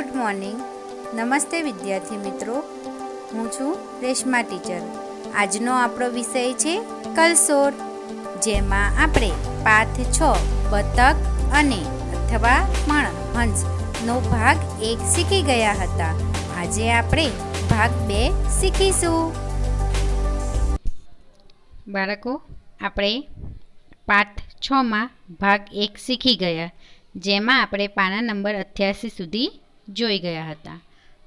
Good morning. નમસ્તે વિદ્યાર્થી મિત્રો. હું છું રેશમા ટીચર. આજનો આપણો વિષય છે કલસોર, જેમાં આપણે પાથ છ, બતક અને અથવા પણ હંસનો ભાગ એક શીખી ગયા હતા. આજે આપણે ભાગ બે શીખીશું. બાળકો, આપણે પાઠ છમાં ભાગ એક શીખી ગયા, જેમાં આપણે પાના નંબર અઠ્યાસી સુધી જોઈ ગયા હતા.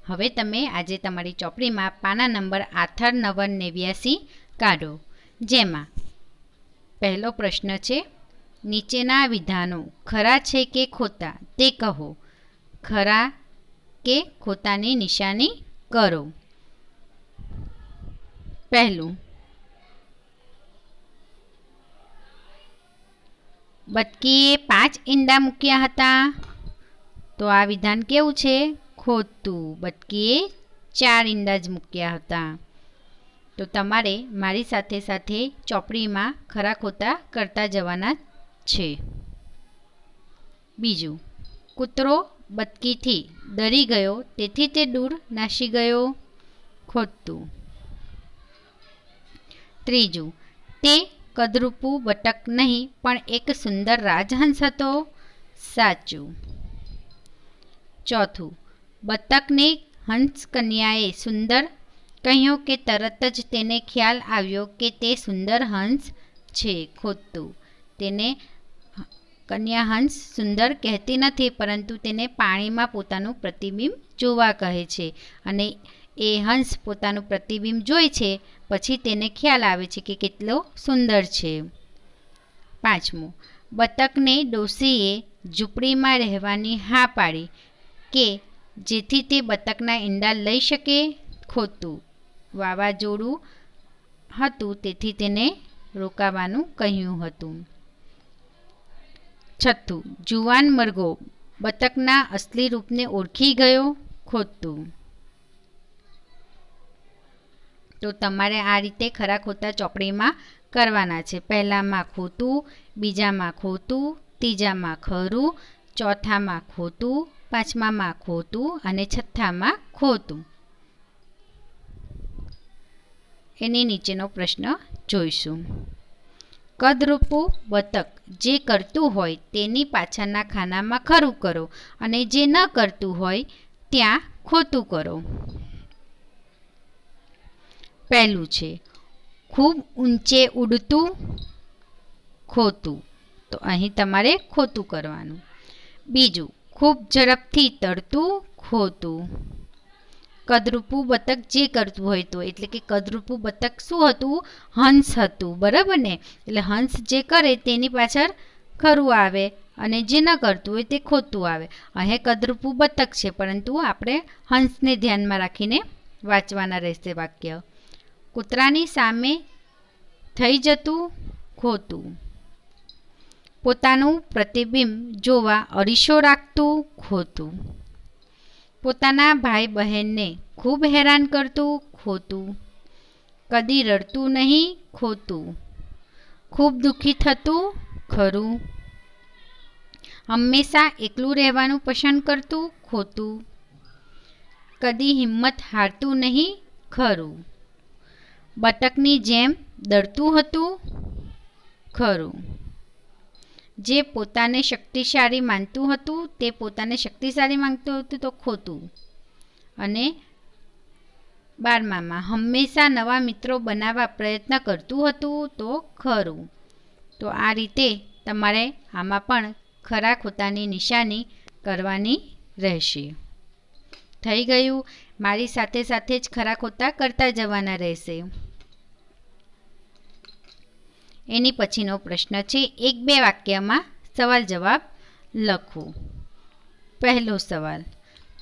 હવે તમે આજે તમારી ચોપડીમાં પાના નંબર આથર નવન નેવ્યાસી કાઢો. જેમાં પહેલો પ્રશ્ન છે, નીચેના વિધાનો ખરા છે કે ખોટા તે કહો. ખરા કે ખોટાની નિશાની કરો. પહેલું, બટકીએ પાંચ ઈંડા મૂક્યા હતા. તો આ વિધાન કેવું છે? ખોટું. બટકીએ ચાર ઈંડા જ મૂક્યા હતા. તો તમારે મારી સાથે સાથે ચોપડીમાં ખરા ખોટા કરતા જવાના છે. બીજું, કૂતરો બટકીથી ડરી ગયો, તેથી તે દૂર નાસી ગયો. ખોટું. ત્રીજું, તે કદરૂપું બટક નહીં, પણ એક સુંદર રાજહંસ હતો. સાચું. ચોથું, બતકને હંસ કન્યાએ સુંદર કહ્યું કે તરત જ તેને ખ્યાલ આવ્યો કે તે સુંદર હંસ છે, ખોટું. તેને કન્યા હંસ સુંદર કહેતી નથી, પરંતુ તેને પાણીમાં પોતાનું પ્રતિબિંબ જોવા કહે છે અને એ હંસ પોતાનું પ્રતિબિંબ જોઈ છે, પછી તેને ખ્યાલ આવે છે કે કેટલો સુંદર છે. પાંચમું, બતકને ડોસીએ ઝૂંપડીમાં રહેવાની હા પાડી. કે જેથી તે બતકના ઈંડા લઈ શકે ખોટું. વાવાઝોડું હતું તેથી તેને રોકાવાનું કહ્યું હતું. છઠ્ઠું, જુવાન મરઘો બતકના અસલી રૂપને ઓળખી ગયો ખોટું. તો તમારે આ રીતે ખરા ખોટા ચોપડીમાં કરવાના છે. પહેલામાં ખોટું, બીજામાં ખોટું, ત્રીજામાં ખરું, ચોથામાં ખોટું પાંચમામાં ખોતું અને છઠ્ઠામાં ખોતું એની નીચેનો પ્રશ્ન જોઈશું. કદરૂપું બતક જે કરતું હોય તેની પાછળના ખાનામાં ખરું કરો અને જે ન કરતું હોય ત્યાં ખોટું કરો. પહેલું છે, ખૂબ ઊંચે ઉડતું ખોટું. તો અહીં તમારે ખોટું કરવાનું. બીજું ખૂબ ઝડપથી તરતું ખોતું. કદરૂપું બતક જે કરતું હોય તો, એટલે કે કદરૂપું બતક શું હતું? હંસ હતું, બરાબર ને? એટલે હંસ જે કરે તેની પાછળ ખરું આવે અને જે ન કરતું હોય તે ખોટું આવે. અહીં કદરૂપું બતક છે, પરંતુ આપણે હંસને ધ્યાનમાં રાખીને વાંચવાના રહેશે વાક્ય. કૂતરાની સામે થઈ જતું ખોટું પોતાનું પ્રતિબિંબ જોવા અરીસો રાખતું ખોટું પોતાના ભાઈ બહેનને ખૂબ હેરાન કરતું ખોટું કદી રડતું નહીં ખોટું ખૂબ દુઃખી થતું ખરું. હંમેશા એકલું રહેવાનું પસંદ કરતું ખોટું કદી હિંમત હારતું નહીં ખરું. બતકની જેમ ડરતું હતું ખરું. જે પોતાને શક્તિશાળી માનતું હતું, તે પોતાને શક્તિશાળી માનતું હતું તો ખોટું. અને બારમામાં, હંમેશા નવા મિત્રો બનાવવા પ્રયત્ન કરતું હતું તો ખરું. તો આ રીતે તમારે આમાં પણ ખરા ખોટાની નિશાની કરવાની રહેશે. થઈ ગયું. મારી સાથે સાથે જ ખરા ખોટા કરતા જવાના રહેશે. એની પછીનો પ્રશ્ન છે, એક બે વાક્યમાં સવાલ જવાબ લખો. પહેલો સવાલ,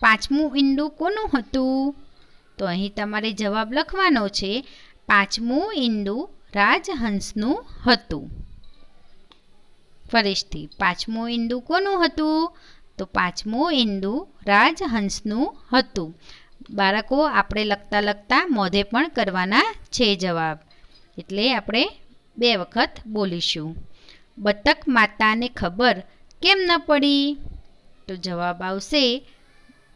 પાંચમું ઈંડું કોનું હતું? તો અહીં તમારે જવાબ લખવાનો છે, પાંચમું ઈંડું રાજહંસનું હતું. ફરીથી, પાંચમું ઈંડું કોનું હતું? તો પાંચમું ઈંડું રાજહંસનું હતું. બાળકો, આપણે લખતા લખતા મોઢે પણ કરવાના છે જવાબ. એટલે આપણે બે વખત બોલીશું. બતક માતાને ખબર કેમ ન પડી? તો જવાબ આવશે,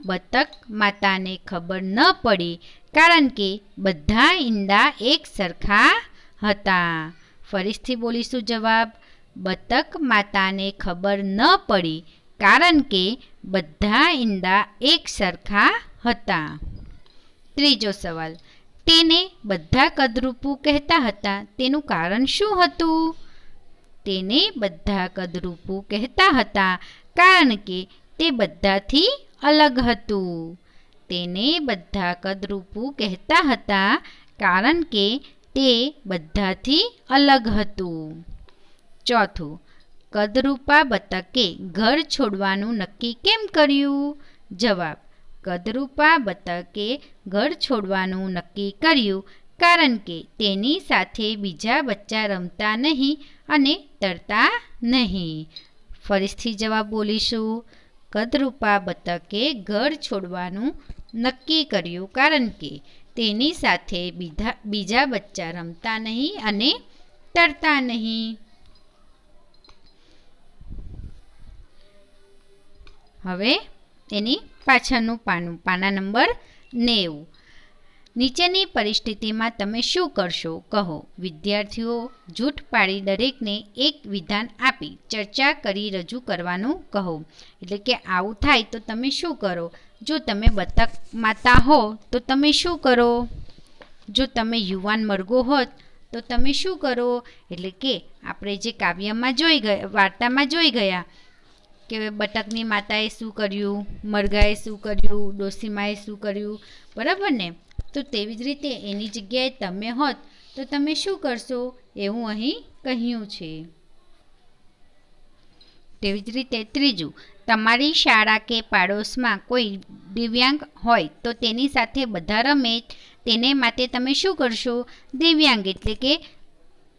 બતક માતાને ખબર ન પડી કારણ કે બધા ઈંડા એક સરખા હતા. ફરીથી બોલીશું જવાબ, બતક માતાને ખબર ન પડી કારણ કે બધા ઈંડા એક સરખા હતા. ત્રીજો સવાલ તેને બધા કદરૂપું કહેતા હતા. તેનું કારણ શું હતું? તેને બધા કદરૂપું કહેતા હતા કારણ કે તે બધાથી અલગ હતું. તેને બધા કદરૂપું કહેતા હતા કારણ કે તે બધાથી અલગ હતું. ચોથું કદરૂપા બતકે ઘર છોડવાનું નક્કી કેમ કર્યું? જવાબ કદરૂપા બતકે ઘર છોડવાનું નક્કી કર્યું કારણ કે તેની સાથે બીજા બચ્ચા રમતા નહીં અને તરતા નહીં. ફરીથી જવાબ બોલીશું. કદરૂપા બતકે ઘર છોડવાનું નક્કી કર્યું કારણ કે તેની સાથે બીજા બીજા બચ્ચા રમતા નહીં અને તરતા નહીં. હવે એની પાછળનું પાનું, પાના નંબર નેવું. નીચેની પરિસ્થિતિમાં તમે શું કરશો? કહો. વિદ્યાર્થીઓ જૂઠ પાડી દરેકને એક વિધાન આપી ચર્ચા કરી રજૂ કરવાનું કહો. એટલે કે આવું થાય તો તમે શું કરો? જો તમે બતક માતા હો, તો તમે શું કરો? જો તમે યુવાન મરઘો હોત, તો તમે શું કરો? એટલે કે આપણે જે કાવ્યમાં જોઈ ગયા, વાર્તામાં જોઈ ગયા કે બટકની માતાએ શું કર્યું, મરઘાએ શું કર્યું, ડોસીમાએ શું કર્યું, બરાબર ને? તો તેવી જ રીતે એની જગ્યાએ તમે હોત તો તમે શું કરશો? એવું અહીં કહ્યું છે. તેવી જ રીતે ત્રીજું, તમારી શાળા કે પાડોશમાં કોઈ દિવ્યાંગ હોય તો તેની સાથે બધા રમે, તેને માટે તમે શું કરશો? દિવ્યાંગ એટલે કે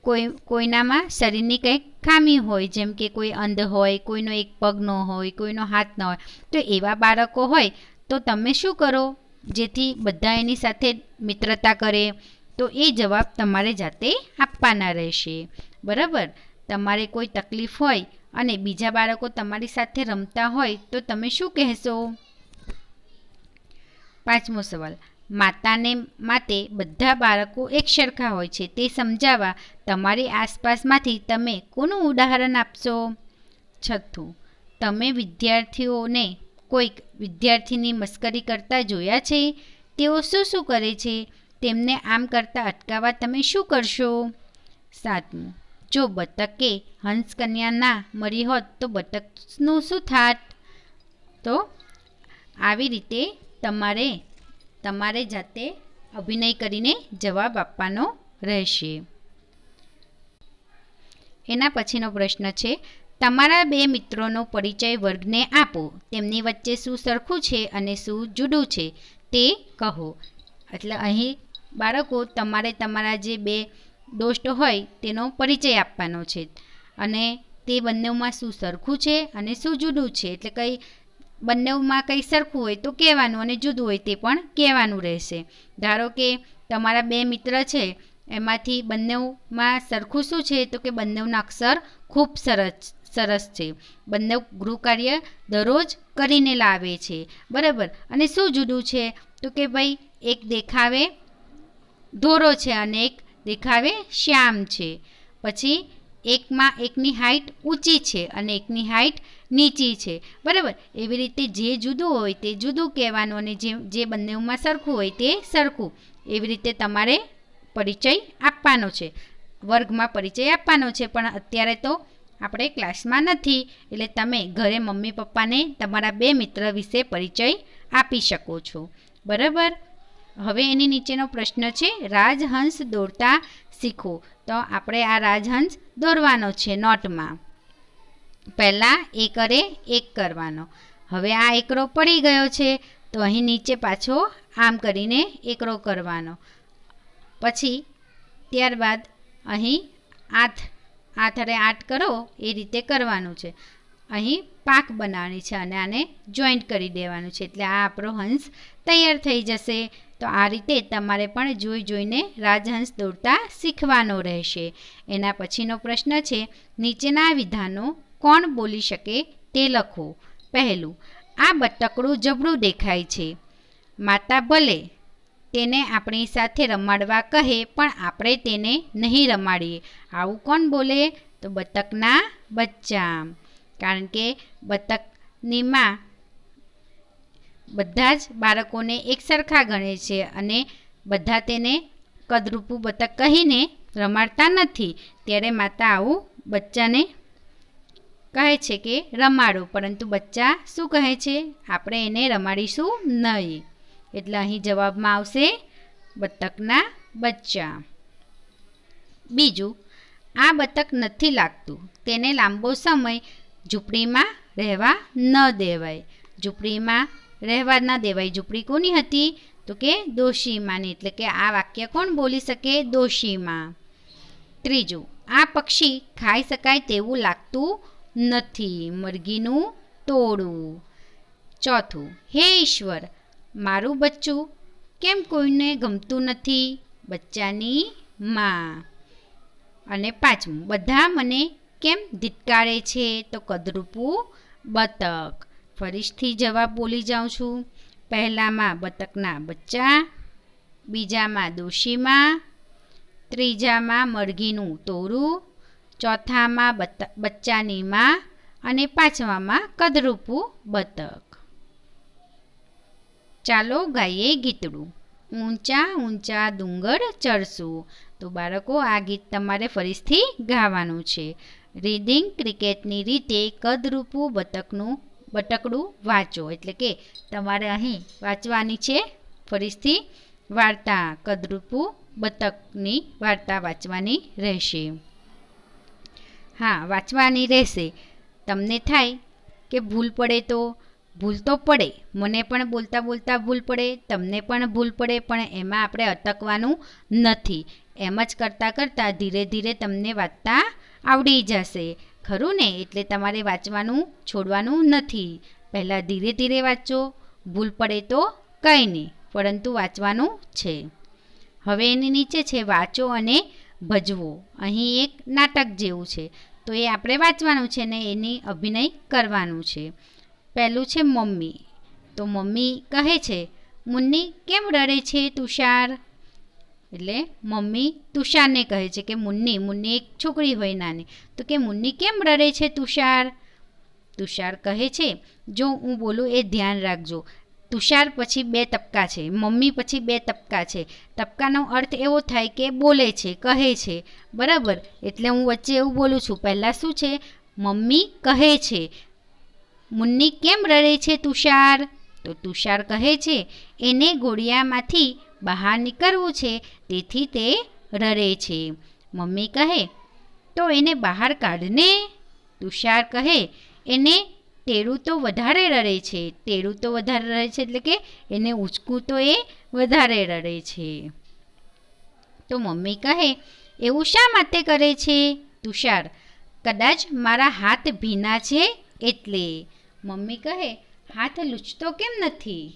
કોઈ, કોઈનામાં શરીરની કંઈક ખામી હોય, જેમ કે કોઈ અંધ હોય, કોઈનો એક પગ ન હોય, કોઈનો હાથ ન હોય, તો એવા બાળકો હોય, તો તમે શું કરો? જેથી બધા એની સાથે મિત્રતા કરે, તો એ જવાબ તમારે જાતે આપવાના રહેશે. બરાબર? તમારે કોઈ તકલીફ હોય અને બીજા બાળકો તમારી સાથે રમતા હોય, તો તમે શું કહેશો? પાંચમો સવાલ. માતાને માટે બધા બાળકો એક સરખા હોય છે. તે સમજાવવા તમારી આસપાસમાંથી તમે કોનું ઉદાહરણ આપશો? છઠ્ઠું, તમે વિદ્યાર્થીઓને કોઈક વિદ્યાર્થીની મસ્કરી કરતા જોયા છે? તેઓ શું શું કરે છે? તેમને આમ કરતાં અટકાવવા તમે શું કરશો? સાતમું, જો બતકે હંસકન્યા ના મરી હોત તો બતકનું શું થાત? તો, આવી રીતે તમારે તમારે જાતે અભિનય કરીને જવાબ આપવાનો રહેશે. એના પછીનો પ્રશ્ન છે, તમારા બે મિત્રોનો પરિચય વર્ગને આપો. તેમની વચ્ચે શું સરખું છે અને શું જુદું છે તે કહો. એટલે અહીં બાળકો, તમારે તમારા જે બે દોસ્ત હોય તેનો પરિચય આપવાનો છે. અને તે બંનેમાં શું સરખું છે અને શું જુદું છે? એટલે કંઈ બંનેમાં કંઈ સરખું હોય તો કહેવાનું અને જુદું હોય તે પણ કહેવાનું રહેશે. ધારો કે તમારા બે મિત્ર છે, એમાંથી બંનેમાં સરખું શું છે તો કે બંનેના અક્ષર ખૂબ સરસ સરસ છે. બંને ગૃહ કાર્ય દરરોજ કરીને લાવે છે. બરાબર? અને શું જુદું છે? તો કે ભાઈ, એક દેખાવે ધોરો છે અને એક દેખાવે શ્યામ છે. પછી એકમાં એકની હાઈટ ઊંચી છે અને એકની હાઈટ નીચી છે. બરાબર? એવી રીતે જે જુદું હોય તે જુદું કહેવાનું અને જે જે બંનેમાં સરખું હોય તે સરખું. એવી રીતે તમારે પરિચય આપવાનો છે. વર્ગમાં પરિચય આપવાનો છે, પણ અત્યારે તો આપણે ક્લાસમાં નથી. એટલે તમે ઘરે મમ્મી પપ્પાને તમારા બે મિત્ર વિશે પરિચય આપી શકો છો. બરાબર? હવે એની નીચેનો પ્રશ્ન છે, રાજહંસ દોરતા શીખો. તો આપણે આ રાજહંસ દોરવાનો છે નોટમાં. પહેલાં એક અરે એક કરવાનો. હવે આ એકરો પડી ગયો છે, તો અહીં નીચે પાછો આમ કરીને એકરો કરવાનો. પછી ત્યારબાદ અહીં આઠ આથરે આઠ કરો, એ રીતે કરવાનું છે. અહીં પાક બનાવવાની છે અને આને જોઈન્ટ કરી દેવાનું છે. એટલે આ આપણો હંસ તૈયાર થઈ જશે. તો આ રીતે તમારે પણ જોઈ જોઈને રાજહંસ દોરતા શીખવાનો રહેશે. એના પછીનો પ્રશ્ન છે, નીચેના વિધાનો કોણ બોલી શકે તે લખો. પહેલું, આ બટકડું જબડું દેખાય છે. માતા ભલે તેને આપણી સાથે રમાડવા કહે, પણ આપણે તેને નહીં રમાડીએ. આવું કોણ બોલે? તો બતકના બચ્ચા. કારણ કે બતકની માં બધા જ બાળકોને એક સરખા ગણે છે અને બધા તેને કદરૂપું બતક કહીને રમાડતા નથી. ત્યારે માતા આવું બચ્ચાને કહે છે કે રમાડો, પરંતુ બચ્ચા શું કહે છે? આપણે એને રમાડીશું નહીં. એટલે અહીં જવાબમાં આવશે બતકના બચ્ચા. બીજું, આ બતક નથી લાગતું. તેને લાંબો સમય ઝૂંપડીમાં રહેવા ન દેવાય. ઝૂંપડીમાં રહેવા ન દેવાય. ઝૂંપડી કોની હતી? તો કે દોશીમાની. એટલે કે આ વાક્ય કોણ બોલી શકે? દોશીમાં. ત્રીજું, આ પક્ષી ખાઈ શકાય તેવું લાગતું નથી મરઘીનું તોડું ચોથું, હે ઈશ્વર, મારું બચ્ચું કેમ કોઈને ગમતું નથી? બચ્ચાની માં. અને પાંચમું, બધા મને કેમ ધિટકારે છે? તો કદરૂપું બતક. ફરીથી જવાબ બોલી જાઉં છું. પહેલામાં બતકના બચ્ચા, બીજામાં દોશીમાં, ત્રીજામાં મરઘીનું તોરું ચોથામાં બચ્ચાની માં અને પાંચમામાં કદરૂપું બતક. ચાલો ગાઈએ ગીતડું. ઊંચા ઊંચા ડુંગર ચડશું. તો બાળકો, આ ગીત તમારે ફરીથી ગાવાનું છે. રીડિંગ ક્રિકેટની રીતે કદરૂપું બતકનું, બટકડું વાંચો. એટલે કે તમારે અહીં વાંચવાની છે ફરીથી વાર્તા, કદરૂપું બતકની વાર્તા વાંચવાની રહેશે. હા, વાંચવાની રહેશે. તમને થાય કે ભૂલ પડે તો ભૂલ તો પડે. મને પણ બોલતા બોલતા ભૂલ પડે, તમને પણ ભૂલ પડે, પણ એમાં આપણે અટકવાનું નથી. એમ જ કરતાં કરતાં ધીરે ધીરે તમને વાંચતા આવડી જશે. ખરું ને? એટલે તમારે વાંચવાનું છોડવાનું નથી. પહેલાં ધીરે ધીરે વાંચો. ભૂલ પડે તો કંઈ નહીં, પરંતુ વાંચવાનું છે. હવે એની નીચે છે, વાંચો અને ભજવો. અહીં એક નાટક જેવું છે. તો એ આપણે વાંચવાનું છે ને એની અભિનય કરવાનું છે. પહેલું છે મમ્મી. તો મમ્મી કહે છે, મુન્ની, કેમ રડે છે તુષાર? એટલે મમ્મી તુષારને કહે છે કે, મુન્ની મુન્ની એક છોકરી હોય નાની. તો કે, મુન્ની, કેમ રડે છે તુષાર? તુષાર કહે છે, જો હું બોલું એ ધ્યાન રાખજો. તુષાર પછી બે તબક્કા છે, મમ્મી પછી બે તબક્કા છે. તબકાનો અર્થ એવો થાય કે બોલે છે, કહે છે. બરાબર? એટલે હું વચ્ચે એવું બોલું છું, પહેલાં શું છે? મમ્મી કહે છે. મુન્ની કેમ રડે છે તુષાર? તો તુષાર કહે છે, એને ગોળિયામાંથી બહાર નીકળવું છે, તેથી તે રડે છે. મમ્મી કહે, તો એને બહાર કાઢને. તુષાર કહે, એને તો વધારે રડે છે. તો વધારે રડે છે એટલે કે એને ઉચકું તો એ વધારે રડે છે. તો મમ્મી કહે, એવું શા માટે કરે છે, તુષાર? કદાચ મારા હાથ ભીના છે એટલે. મમ્મી કહે, હાથ લૂછતો કેમ નથી?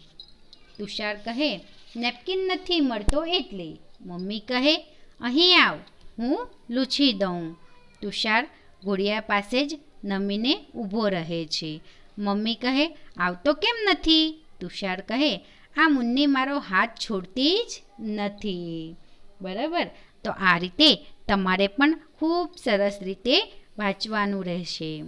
તુષાર કહે, નેપકિન નથી મળતો એટલે. મમ્મી કહે, અહીં આવ, હું લૂછી દઉં. તુષાર ઘોડિયા પાસે જ નમીને ઊભો રહે છે. મમ્મી કહે, આવતો કેમ નથી? તુષાર કહે, આ મુન્ની મારો હાથ છોડતી જ નથી. બરાબર? તો આ રીતે તમારે પણ ખૂબ સરસ રીતે વાંચવાનું રહેશે.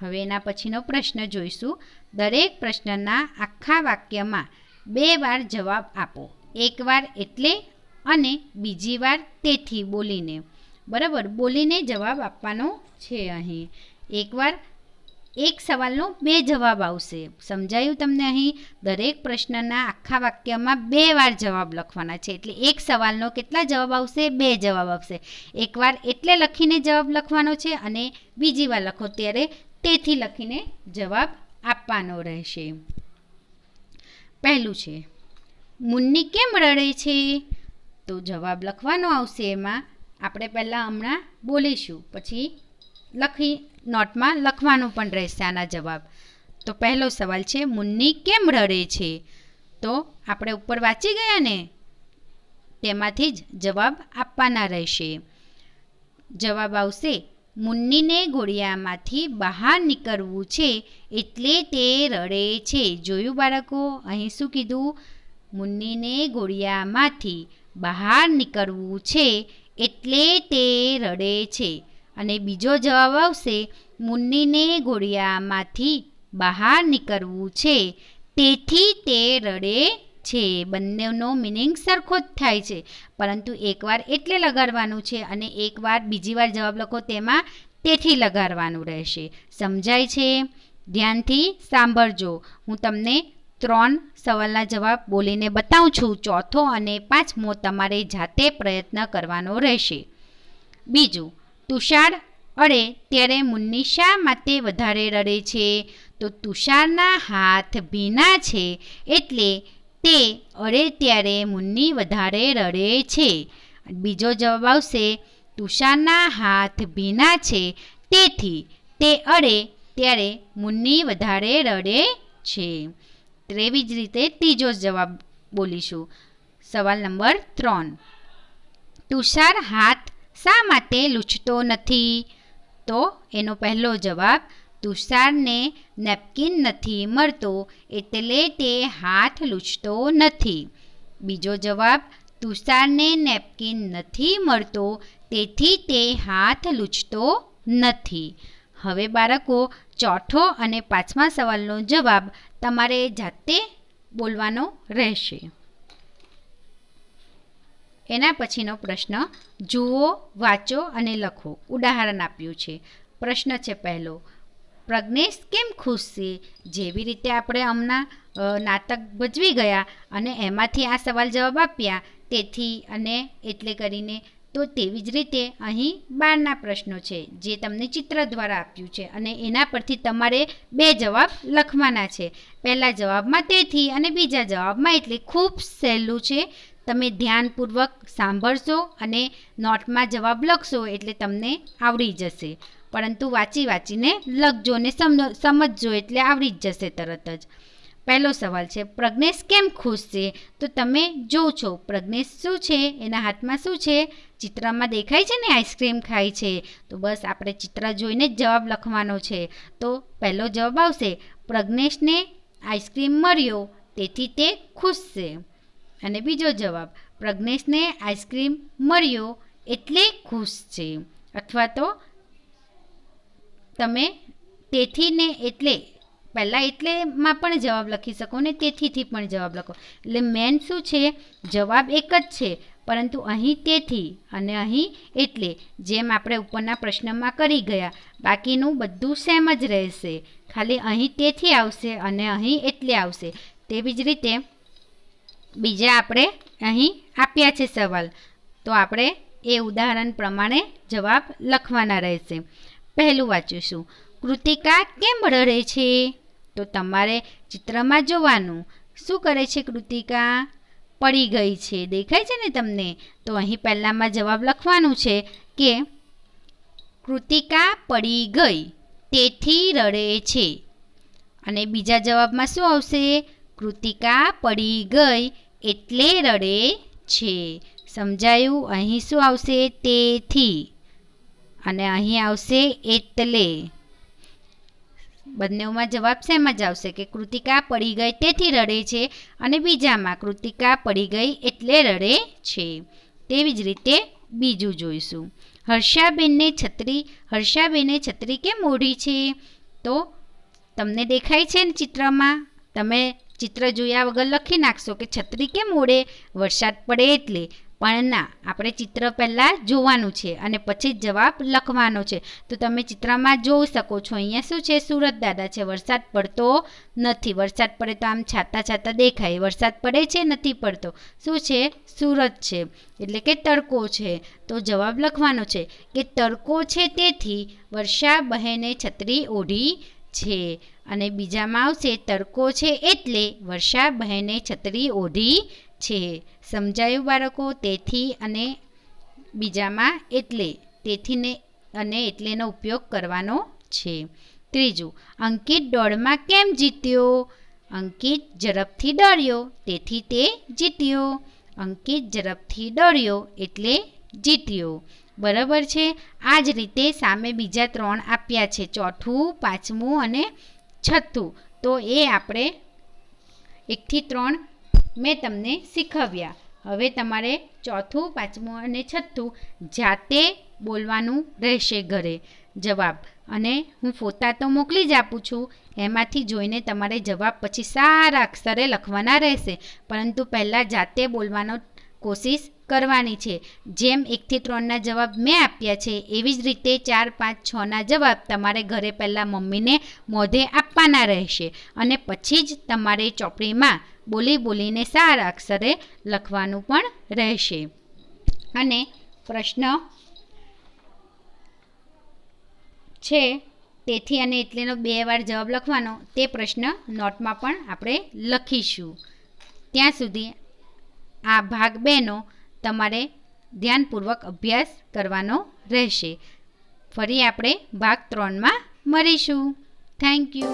હવે એના પછીનો પ્રશ્ન જોઈશું. દરેક પ્રશ્નના આખા વાક્યમાં બે વાર જવાબ આપો. એકવાર એટલે અને બીજી વાર તેથી બોલીને. બરાબર, બોલીને જવાબ આપવાનો છે અહીં. એકવાર એક સવાલનો બે જવાબ આવશે. સમજાયું તમને અહીં? દરેક પ્રશ્નના આખા વાક્યમાં બે વાર જવાબ લખવાના છે. એટલે એક સવાલનો કેટલા જવાબ આવશે? બે જવાબ આવશે. એકવાર એટલે લખીને જવાબ લખવાનો છે અને બીજી વાર લખો ત્યારે તેથી લખીને જવાબ આપવાનો રહેશે. પહેલું છે, મુન્ની કેમ રડે છે? તો જવાબ લખવાનો આવશે એમાં આપણે પહેલાં હમણાં બોલીશું. પછી લખી નોટમાં લખવાનું પણ રહેશે આના જવાબ. તો પહેલો સવાલ છે, મુન્ની કેમ રડે છે? તો આપણે ઉપર વાંચી ગયા ને? તેમાંથી જ જવાબ આપવાના રહેશે. જવાબ આવશે, મુન્નીને ઘોડિયામાંથી બહાર નીકળવું છે એટલે તે રડે છે. જોયું બાળકો, અહીં શું કીધું? મુન્નીને ઘોડિયામાંથી બહાર નીકળવું છે એટલે તે રડે છે અને બીજો જવાબ આવશે, મુન્નીને ઘોડિયામાંથી બહાર નીકળવું છે. તેથી તે રડે છે. બંનેનો મિનિંગ સરખો જ થાય છે. પરંતુ એકવાર એટલે લગાડવાનું છે અને એકવાર બીજી વાર જવાબ લખો તેમાં તેથી લગાડવાનું રહેશે. સમજાય છે? ધ્યાનથી સાંભળજો. હું તમને ત્રણ સવાલના જવાબ બોલીને બતાવું છું. ચોથો અને પાંચમો તમારે જાતે પ્રયત્ન કરવાનો રહેશે. બીજું, તુષાર અડે ત્યારે મુન્ની શા માટે વધારે રડે છે? તો તુષારના હાથ ભીના છે એટલે તે અડે ત્યારે મુન્ની વધારે રડે છે. બીજો જવાબ આવશે, તુષારના હાથ ભીના છે તેથી તે અડે ત્યારે મુન્ની વધારે રડે છે. તેવી જ રીતે ત્રીજો જવાબ બોલીશું. સવાલ નંબર ત્રણ. તુષાર હાથ શા માટે લૂછતો નથી? તો એનો પહેલો જવાબ, તુષારને નેપકિન નથી મળતો એટલે તે હાથ લૂછતો નથી. બીજો જવાબ, તુષારને નેપકિન નથી મળતો તેથી તે હાથ લૂછતો નથી. હવે બાળકો ચોથો અને પાંચમા સવાલનો જવાબ તમારે જાતે બોલવાનો રહેશે. એના પછીનો પ્રશ્ન, જુઓ, વાંચો અને લખો. ઉદાહરણ આપ્યું છે. પ્રશ્ન છે પહેલો, પ્રજ્ઞેશ કેમ ખુશ છે? જેવી રીતે આપણે હમણાં નાટક ભજવી ગયા અને એમાંથી આ સવાલ જવાબ આપ્યા, તેથી અને એટલે કરીને તો તેવી જ રીતે અહીં બારના પ્રશ્નો છે, જે તમને ચિત્ર દ્વારા આપ્યું છે અને એના પરથી તમારે બે જવાબ લખવાના છે. પહેલા જવાબમાં તેથી અને બીજા જવાબમાં એટલે ખૂબ સહેલું છે. તમે ધ્યાનપૂર્વક સાંભળશો અને નોટમાં જવાબ લખશો એટલે તમને આવડી જશે. પરંતુ વાંચી વાંચીને લખજો ને સમજજો એટલે આવડી જ જશે તરત જ. પહેલો સવાલ છે, પ્રજ્ઞેશ કેમ ખુશ છે? તો તમે જોવ છો, પ્રજ્ઞેશ શું છે, એના હાથમાં શું છે? ચિત્રમાં દેખાય છે ને આઈસ્ક્રીમ ખાય છે? તો બસ આપણે ચિત્ર જોઈને જ જવાબ લખવાનો છે. તો પહેલો જવાબ આવશે, પ્રજ્ઞેશને આઈસ્ક્રીમ મળ્યો, તેથી તે ખુશ છે. અને બીજો જવાબ, પ્રજ્ઞેશને આઈસ્ક્રીમ મળ્યો એટલે ખુશ છે. અથવા તો તમે તેથી ને એટલે પહેલાં એટલેમાં પણ જવાબ લખી શકો ને તેથીથી પણ જવાબ લખો. એટલે મેન શું છે? જવાબ એક જ છે, પરંતુ અહીં તેથી અને અહીં એટલે, જેમ આપણે ઉપરના પ્રશ્નમાં કરી ગયા, બાકીનું બધું સેમ જ રહેશે. ખાલી અહીં તેથી આવશે અને અહીં એટલે આવશે. તેવી જ રીતે બીજા આપણે અહીં આપ્યા છે સવાલ. તો આપણે એ ઉદાહરણ પ્રમાણે જવાબ લખવાના રહેશે. પહેલું વાંચીશું કૃતિકા કેમ રડે છે? તો તમારે ચિત્રમાં જોવાનું. શું કરે છે કૃતિકા? પડી ગઈ છે. દેખાય છે ને તમને? તો અહીં પહેલાંમાં જવાબ લખવાનું છે કે, કૃતિકા પડી ગઈ. તેથી રડે છે. અને બીજા જવાબમાં શું આવશે? કૃતિકા પડી ગઈ એટલે રડે છે. સમજાયું? અહીં શું આવશે? તેથી. અને અહીં આવશે, એટલે. બંનેમાં જવાબ સેમ જ આવશે કે કૃતિકા પડી ગઈ તેથી રડે છે અને બીજામાં કૃતિકા પડી ગઈ એટલે રડે છે. તેવી જ રીતે બીજું જોઈશું. હર્ષાબેનને છત્રી, હર્ષાબેને છત્રી કેમ ઓઢી છે? તો તમને દેખાય છે ને ચિત્રમાં? તમે ચિત્ર જોયા વગર લખી નાખશો કે છત્રી કેમ ઓઢે વરસાદ પડે એટલે. પણ ના, આપણે ચિત્ર પહેલાં જોવાનું છે અને પછી જવાબ લખવાનો છે. તો તમે ચિત્રમાં જોઈ શકો છો, અહીંયા શું છે? સુરત દાદા છે. વરસાદ પડતો નથી. વરસાદ પડે તો આમ છાતા છાતા દેખાય. વરસાદ પડે છે, નથી પડતો. શું છે? સુરત છે. એટલે કે તડકો છે. તો જવાબ લખવાનો છે કે તડકો છે તેથી વર્ષા બહેને છત્રી ઓઢી છે. અને બીજામાં આવશે, તડકો છે એટલે વર્ષા બહેને છત્રી ઓઢી છે. સમજાયું બાળકો તેથી અને બીજામાં એટલે તેથીને અને એટલેનો ઉપયોગ કરવાનો છે. ત્રીજું, અંકિત દોડમાં કેમ જીત્યો? અંકિત ઝડપથી દોડ્યો, તેથી તે જીત્યો. અંકિત ઝડપથી દોડ્યો, એટલે જીત્યો. બરાબર છે? આ જ રીતે સામે બીજા ત્રણ આપ્યા છે, ચોથું, પાંચમું અને છઠ્ઠું. તો એ આપણે એકથી ત્રણ મેં તમને શીખવ્યા. હવે તમારે ચોથું, પાંચમું અને છઠ્ઠું જાતે બોલવાનું રહેશે ઘરે. જવાબ. અને હું ફોટા તો મોકલી જ આપું છું. એમાંથી જોઈને તમારે જવાબ પછી સારા અક્ષરે લખવાના રહેશે. પરંતુ પહેલાં જાતે બોલવાનો કોશિશ કરવાની છે. જેમ એકથી ત્રણના જવાબ મેં આપ્યા છે, એવી જ રીતે ચાર, પાંચ, છના જવાબ તમારે ઘરે પહેલાં મમ્મીને મોઢે આપવાના રહેશે અને પછી જ તમારે ચોપડીમાં બોલી બોલીને સારા અક્ષરે લખવાનું પણ રહેશે. અને પ્રશ્ન છે, તેથી અને એટલેનો બે વાર જવાબ લખવાનો, તે પ્રશ્ન નોટમાં પણ આપણે લખીશું. ત્યાં સુધી આ ભાગ બેનો તમારે ધ્યાનપૂર્વક અભ્યાસ કરવાનો રહેશે. ફરી આપણે ભાગ ત્રણમાં મળીશું. Thank you